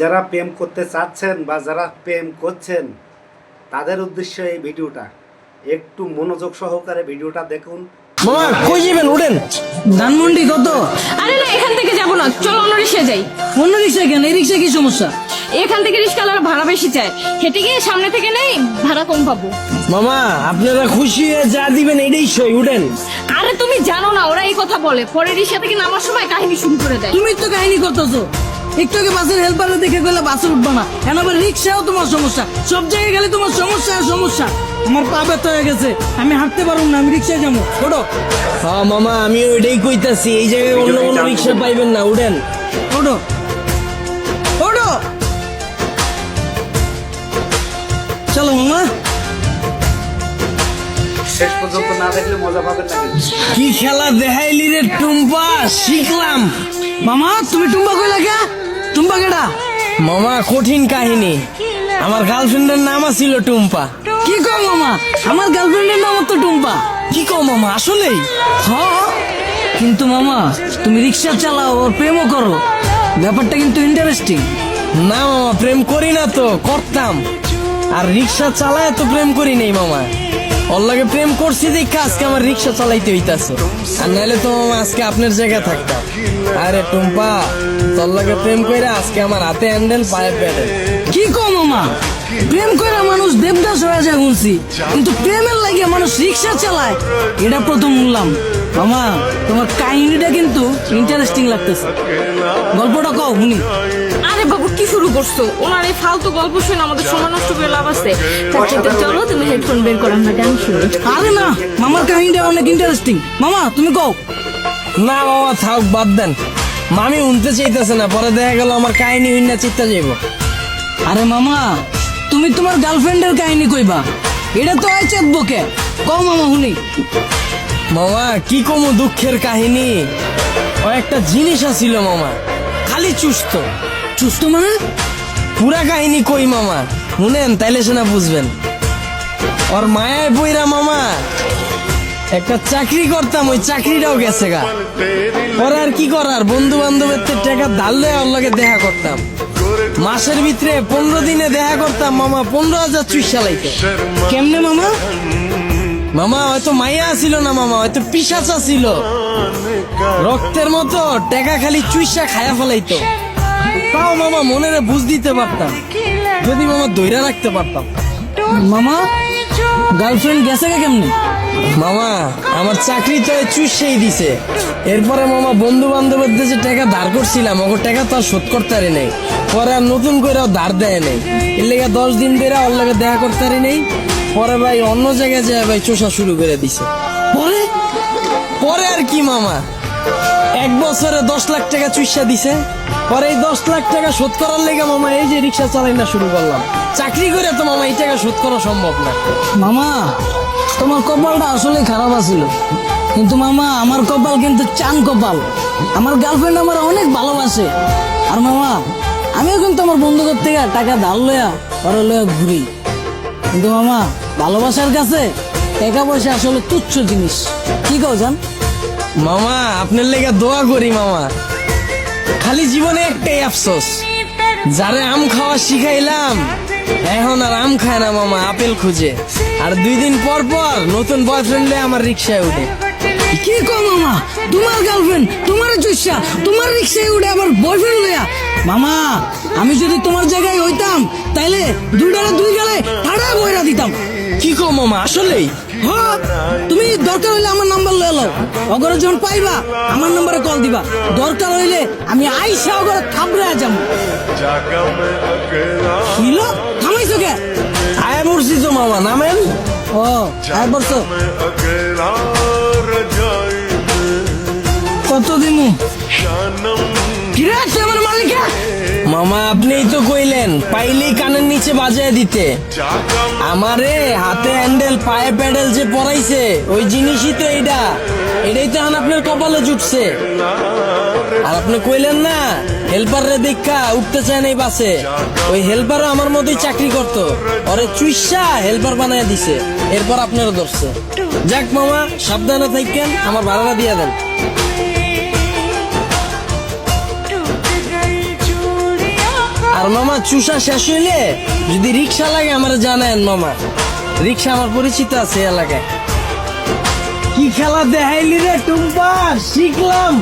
যারা প্রেম করতে চাচ্ছেন বা যারা প্রেম করছেন তাদের উদ্দেশ্যে এই ভিডিওটা। একটু মনোযোগ সহকারে ভিডিওটা দেখুন। মামা কই যাবেন? উঠেন। ধানমন্ডি কত? আরে না এখান থেকে যাব না। চলো অন্য রিক্সা যাই। অন্য রিক্সা কেন? এই রিক্সা কি সমস্যা? এখান থেকে রিক্সাওয়ালার ভাড়া বেশি চায়। হেঁটে গিয়ে সামনে থেকে নেই ভাড়া কম পাবো। মামা আপনারা খুশি হয়ে যা দিবেন এটাই সই। উঠেন। আরে তুমি জানো না ওরা এই কথা বলে। পরে রিক্সা থেকে নামার সময় কাহিনী শুরু করে দেয়। তুমি তো কাহিনী করতেছো। একটু আগে বাসের হেল্পারে দেখে গেলে বাসে উঠবা না। এখন আবার রিক্সাও তোমার সমস্যা। সব জায়গায় গেলে তোমার সমস্যা সমস্যা। আমার পা ব্যথা হয়ে গেছে। আমি হাঁটতে পারব না আমি রিক্সায় যাব। ওঠো। হ্যাঁ মামা আমি ওইটাই কইতাছি। এই জায়গায় অন্য কোনো রিক্সা পাইবেন না উঠেন। ওঠো। ওঠো। চলো মামা। শেষ পর্যন্ত না দেখলে মজা পাবেন না কি খেলা দেখাইলি রে টুম্পা? শিখলাম। মামা তুমি টুম্বা কই লাগা টুম্বা কেডা? মামা কঠিন কাহিনী। আমার গার্লফ্রেন্ডের নাম ছিল টুম্পা। কি কও মামা? আমার গার্লফ্রেন্ডের নাম তো টুম্পা। কি কও মামা আসলেই? হ্যাঁ কিন্তু মামা তুমি রিক্সা চালাও ওর প্রেমও করো। ব্যাপারটা কিন্তু ইন্টারেস্টিং না মামা প্রেম করি না তো করতাম। আর রিক্সা চালায় তো প্রেম করি নাই মামা। লাগে প্রেম করছি দেখে আজকে আমার রিক্সা চালাইতে হইতাছে। আর নাহলে তো আজকে আপনার জায়গা থাকতাম। আরে টুম্পা তোর লাগে প্রেম কইরা আজকে আমার হাতে হ্যান্ডেল, পায়ে প্যাডেল কি কও মামা প্রেম করে মানুষ দেবদাস হয়ে যায় শুনছি। কিন্তু প্রেমের লাগে মানুষ রিক্সা চালায়। এটা প্রথম শুনলাম। মামা তোমার কাহিনীটা কিন্তু ইন্টারেস্টিং লাগতেছে। গল্পটা কও, শুনি। বাবু কি শুরু করছ? ওনার এই ফালতু গল্প শুনে আমাদের সময় নষ্ট করে লাভ আছে। তার চলো তুমি হেডফোন বের করো আমরা গান শুনি। আরে না মামার কাহিনীটা অনেক ইন্টারেস্টিং মামা তুমি কও। না মামা থাক বাদ দেন। মামি উনতে চাইতেছে না পরে দেখা গেল আমার কাহিনী হইনা চিত্তা যাইব। আরে মামা তুমি তোমার গার্লফ্রেন্ডের কাহিনী কইবা। এটা তো হয় চেতবকে কও মামা শুনি। মামা কি কমু দুঃখের কাহিনী? ও একটা জিনিস আছিল মামা। খালি চুস্ত। চুস্ত মানে পুরা কাহিনী কই মামা? শুনেন, তাইলে শোনা বুঝবেন। ওর মায়ায় বইরা মামা, একটা চাকরি করতাম, ওই চাকরিটাও গেছে গা। ওরা আর কি করার? বন্ধু বান্ধবের টাকা ধারলে ওর লগে দেখা করতাম। মাসের ভিতরে পনেরো দিনে দেখা করতাম মামা, পনেরো হাজার চুইস চালাইতে কেমনে মামা? মামা, হয়তো মাইয়া ছিল না মামা, হয়তো পিসাচা ছিল। রক্তের মতো, টেকা খালি চুইসা খায়া ফেলাইতো। তাও মামা মনের বুঝ দিতে পারতাম। যদি মামা দইরা রাখতে পারতাম। মামা গার্লফ্রেন্ড গেছে কে কেমনে? মামা, আমার চাকরি তো চুষেই দিছে। এরপরে মামা বন্ধু বান্ধবের যে টাকা ধার করছিলাম ওকে টাকা তো আর শোধ করতে পারি নাই। পরে আর নতুন করে ধার দেয় নাই। এর লেগে দশ দিন ধরে ওর লগে দেখা করতে পারি নাই। পরে ভাই অন্য জায়গায় যায় ভাই চোষা শুরু করে দিছে। পরে? পরে আর কি মামা? এক বছরে দশ লাখ টাকা চুইসা দিছে। পরে এই দশ লাখ টাকা শোধ করার লেগে মামা, এই যে রিক্সা চালাই না শুরু করলাম। চাকরি করে তো মামা, এই টাকা শোধ করা সম্ভব না। মামা, তোমার কপালটা আসলে খারাপ আছিল। কিন্তু মামা, আমার কপাল কিন্তু চান কপাল। আমার গার্লফ্রেন্ড আমার অনেক ভালোবাসে। আর মামা, আমিও কিন্তু আমার বন্ধুদের থেকে টাকা ধার লয়া পরে লয়া ঘুরি। কিন্তু মামা, ভালোবাসার কাছে টাকা পয়সা আসলে তুচ্ছ জিনিস। কি কও জান? মামা, আপনার লেগে দোয়া করি মামা। খালি জীবনে একটাই আফসোস, যারে আম খাওয়া শিখাইলাম, এখন আর আম খায় না মামা, আপেল খুঁজে। আর দুই দিন পর পর নতুন বয়ফ্রেন্ড আমার রিক্সায় উঠে। কি কো মামা? তোমার গার্লফ্রেন্ড তোমার চুষা, তোমার রিক্সায় উঠে আবার বয়ফ্রেন্ড লয়া? মামা, আমি যদি তোমার জায়গায় হইতাম, তাইলে দুই গালে বইরা দিতাম কি কো মামা আসলেই? তুমি দরকার হইলে আমার নাম্বার লয়ে লও। অগরে যখন পাইবা আমার নাম্বারে কল দিবা। দরকার হইলে আমি আইসা অগরে থামরা যাম ছিল থামাইছো কে? আয় মরছি তো মামা নামেন? ও আয় বলছো কত দিন মামা, আপনিই তো কইলেন, পাইলেই কানের নিচে বাজায় দিতে। আমারে হাতে হ্যান্ডেল, পায়ে প্যাডেল যে পড়াইছে ওই জিনিসই তো এইটা এটাই তো আপনার কপালে জুটছে। আর আপনি কইলেন না, হেল্পাররে দেখা, উঠতে চায় না এই বাসে। ওই হেল্পার আমার মতোই চাকরি করতো। ওরে চুইসা, হেল্পার বানায় দিছে। এরপর আপনারও ধরছে। যাক মামা, সাবধানে থাকেন, আমার ভাড়াটা দিয়ে দেন। আর মামা চুষা শেষ হইলে যদি রিক্সা লাগে আমার জানেন মামা। রিক্সা আমার পরিচিত আছে এলাকায়। কি খেলা দেখাইলি রে টুম্পা? শিখলাম।